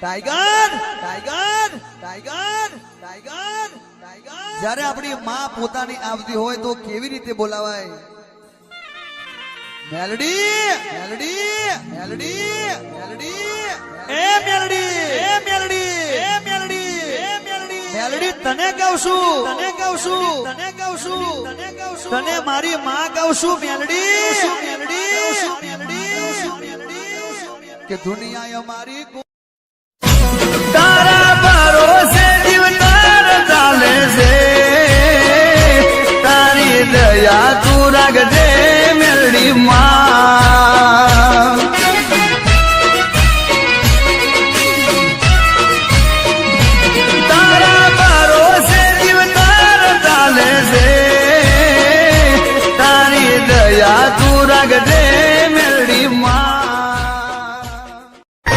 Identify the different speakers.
Speaker 1: Tiger tiger tiger tiger tiger. જ્યારે આપણી માં પોતાની આવતી હોય તો કેવી રીતે બોલાવાય? મેલડી મેલડી મેલડી મેલડી. એ મેલડી એ મેલડી એ મેલડી એ મેલડી. મેલડી તને કહું છું તને કહું છું તને કહું છું તને કહું છું તને મારી માં કહું છું મેલડી. મેલડી મેલડી. કે દુનિયા અમારી
Speaker 2: તારી